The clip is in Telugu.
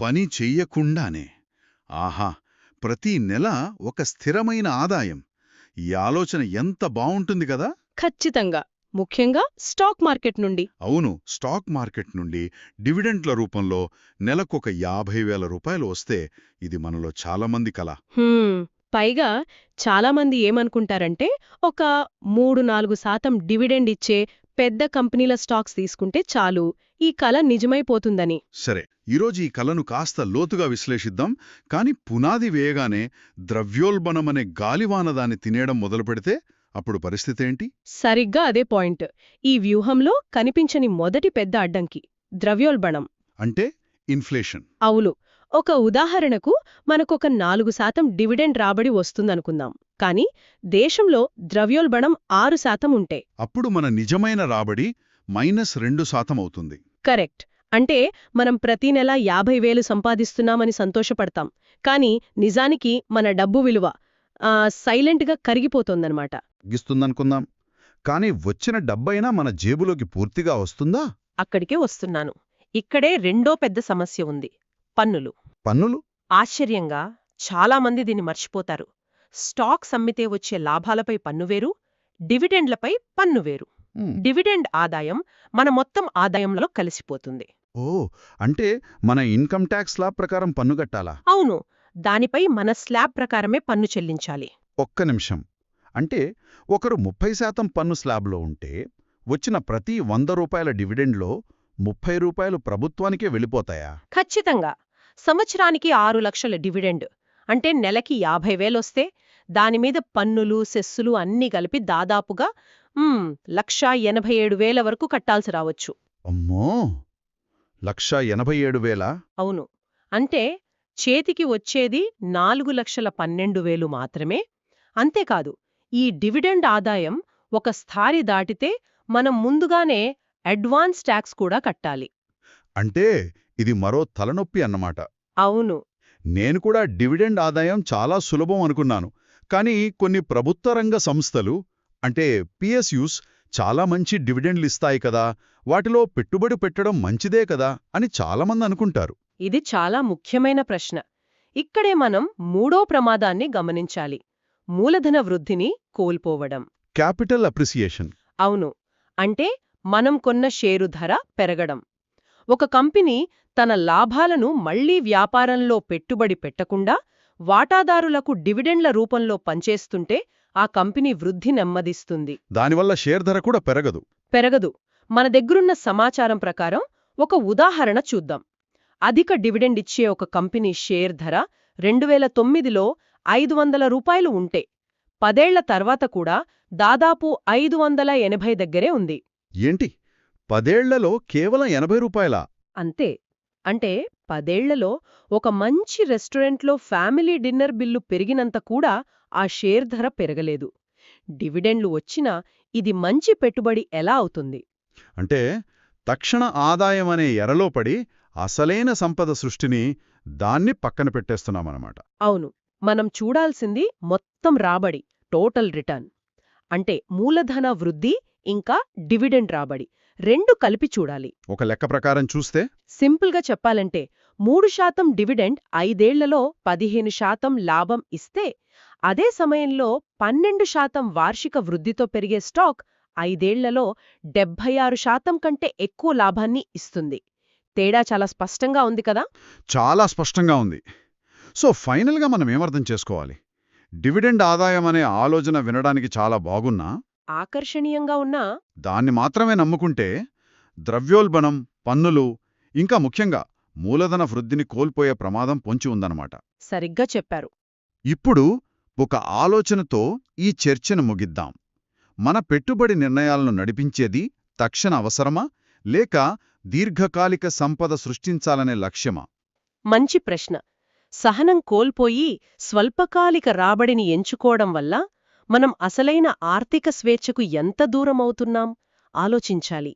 పని చెయ్యకుండానే. ఆహా ప్రతి నెల ఒక స్థిరమైన ఆదాయం. ఈ ఆలోచన ఎంత బావుంటుంది కదా? ఖచ్చితంగా. ముఖ్యంగా స్టాక్ మార్కెట్ నుండి. అవును స్టాక్ మార్కెట్ నుండి డివిడెంట్ల రూపంలో నెలకొక యాభై వేల రూపాయలు వస్తే ఇది మనలో చాలామంది కల. పైగా చాలామంది ఏమనుకుంటారంటే ఒక మూడు నాలుగు శాతం డివిడెండ్ ఇచ్చే పెద్ద కంపెనీల స్టాక్స్ తీసుకుంటే చాలు. ఈ కల నిజమైపోతుందని. సరే ఈరోజు ఈ కలను కాస్త లోతుగా విశ్లేషిద్దాం. కాని పునాది వేయగానే ద్రవ్యోల్బణమనే గాలివాన దాన్ని తినేయడం మొదలుపెడితే అప్పుడు పరిస్థితి ఏంటి? సరిగ్గా అదే పాయింట్. ఈ వ్యూహంలో కనిపించని మొదటి పెద్ద అడ్డంకి ద్రవ్యోల్బణం. అంటే ఇన్ఫ్లేషన్. అవును. ఒక ఉదాహరణకు మనకొక నాలుగు శాతం డివిడెండ్ రాబడి వస్తుందనుకుందాం. కాని దేశంలో ద్రవ్యోల్బణం ఆరు శాతం ఉంటే. అప్పుడు మన నిజమైన రాబడి మైనస్ రెండు శాతం అవుతుంది. కరెక్ట్. అంటే మనం ప్రతి నెల యాభై వేలు సంపాదిస్తున్నామని సంతోషపడతాం. కానీ నిజానికి మన డబ్బు విలువ సైలెంట్గా కరిగిపోతోందన్నమాట. గిస్తుందనుకుందాం కానీ వచ్చిన డబ్బైనా మన జేబులోకి పూర్తిగా వస్తుందా? అక్కడికే వస్తున్నాను. ఇక్కడే రెండో పెద్ద సమస్య ఉంది. పన్నులు. పన్నులు? ఆశ్చర్యంగా చాలామంది దీన్ని మర్చిపోతారు. స్టాక్స్ అమ్మితే వచ్చే లాభాలపై పన్ను వేరు డివిడెండ్లపై పన్ను వేరు. ఉమ్, డివిడెండ్ ఆదాయం మన మొత్తం ఆదాయంలో కలిసిపోతుంది. ఓ అంటే మన ఇన్కమ్ ట్యాక్స్ లా ప్రకారం పన్ను కట్టాలా? అవును దానిపై మన స్లాబ్ ప్రకారమే పన్ను చెల్లించాలి. ఒక్క నిమిషం. అంటే ఒకరు ముప్పై శాతం పన్ను స్లాబ్లో ఉంటే వచ్చిన ప్రతి వంద రూపాయల డివిడెండ్లో ముప్పై రూపాయలు ప్రభుత్వానికే వెళ్ళిపోతాయా? ఖచ్చితంగా. సంవత్సరానికి ఆరు లక్షల డివిడెండ్. అంటే నెలకి యాభై వేలొస్తే దానిమీద పన్నులు సెస్సులు అన్నీ కలిపి దాదాపుగా లక్షా ఎనభై ఏడు వేల వరకు కట్టాల్సి రావచ్చు. అమ్మో! లక్ష ఎనభై ఏడు వేల? అవును. అంటే చేతికి వచ్చేది నాలుగు లక్షల పన్నెండు వేలు మాత్రమే. అంతేకాదు ఈ డివిడెండ్ ఆదాయం ఒక స్థాయి దాటితే మనం ముందుగానే అడ్వాన్స్ ట్యాక్స్ కూడా కట్టాలి. అంటే ఇది మరో తలనొప్పి అన్నమాట. అవును. నేను కూడా డివిడెండ్ ఆదాయం చాలా సులభం అనుకున్నాను. కానీ కొన్ని ప్రభుత్వ రంగ సంస్థలు అంటే పిఎస్యూస్ చాలా మంచి డివిడెండ్లు ఇస్తాయి కదా వాటిలో పెట్టుబడి పెట్టడం మంచిదే కదా అని చాలామంది అనుకుంటారు. ఇది చాలా ముఖ్యమైన ప్రశ్న. ఇక్కడే మనం మూడో ప్రమాదాన్ని గమనించాలి. మూలధన వృద్ధిని కోల్పోవడం. Capital appreciation. అవును. అంటే మనం కొన్న షేరు ధర పెరగడం. ఒక కంపెనీ తన లాభాలను మళ్ళీ వ్యాపారంలో పెట్టుబడి పెట్టకుండా వాటాదారులకు డివిడెండ్ల రూపంలో పంచేస్తుంటే ఆ కంపెనీ వృద్ధి నెమ్మదిస్తుంది. దానివల్ల షేర్ ధర కూడా పెరగదు. పెరగదు. మన దగ్గరున్న సమాచారం ప్రకారం ఒక ఉదాహరణ చూద్దాం. అధిక డివిడెండ్ ఇచ్చే ఒక కంపెనీ షేర్ ధర రెండు వేల తొమ్మిదిలో ఐదు వందల రూపాయలు ఉంటే పదేళ్ళ తర్వాత కూడా దాదాపు ఐదు వందల ఎనభై దగ్గరే ఉంది. ఏంటి? పదేళ్ళలో కేవలం ఎనభై రూపాయలా? అంతే. అంటే పదేళ్ళలో ఒక మంచి రెస్టారెంట్లో ఫ్యామిలీ డిన్నర్ బిల్లు పెరిగినంత కూడా ఆ షేర్ ధర పెరగలేదు. డివిడెండ్లు వచ్చినా ఇది మంచి పెట్టుబడి ఎలా అవుతుంది? అంటే తక్షణ ఆదాయం అనే ఎరలో పడి అసలైన సంపద సృష్టిని దాన్ని పక్కన పెట్టేస్తున్నామన్నమాట. అవును. మనం చూడాల్సింది మొత్తం రాబడి టోటల్ రిటర్న్. అంటే మూలధన వృద్ధి ఇంకా డివిడెండ్ రాబడి. రెండు కలిపి చూడాలి. ఒక లెక్క ప్రకారం చూస్తే? సింపుల్గా చెప్పాలంటే మూడు శాతం డివిడెండ్ ఐదేళ్ళలో పదిహేను శాతం లాభం ఇస్తే అదే సమయంలో పన్నెండు శాతం వార్షిక వృద్ధితో పెరిగే స్టాక్ ఐదేళ్ళలో డెబ్బై ఆరు శాతం కంటే ఎక్కువ లాభాన్ని ఇస్తుంది. తేడా చాలా స్పష్టంగా ఉంది కదా? చాలా స్పష్టంగా ఉంది. సో ఫైనల్గా మనం ఏమర్థం చేసుకోవాలి? డివిడెండ్ ఆదాయం అనే ఆలోచన వినడానికి చాలా బాగున్నా ఆకర్షణీయంగా ఉన్నా దాన్ని మాత్రమే నమ్ముకుంటే ద్రవ్యోల్బణం పన్నులు ఇంకా ముఖ్యంగా మూలధన వృద్ధిని కోల్పోయే ప్రమాదం పొంచి ఉందన్నమాట. సరిగ్గా చెప్పారు. ఇప్పుడు ఒక ఆలోచనతో ఈ చర్చను ముగిద్దాం. మన పెట్టుబడి నిర్ణయాలను నడిపించేది తక్షణ అవసరమా లేక దీర్ఘకాలిక సంపద సృష్టించాలనే లక్ష్యమా? మంచి ప్రశ్న. సహనం కోల్పోయి స్వల్పకాలిక రాబడిని ఎంచుకోవడం వల్ల మనం అసలైన ఆర్థిక స్వేచ్ఛకు ఎంత దూరమవుతున్నాం? ఆలోచించాలి.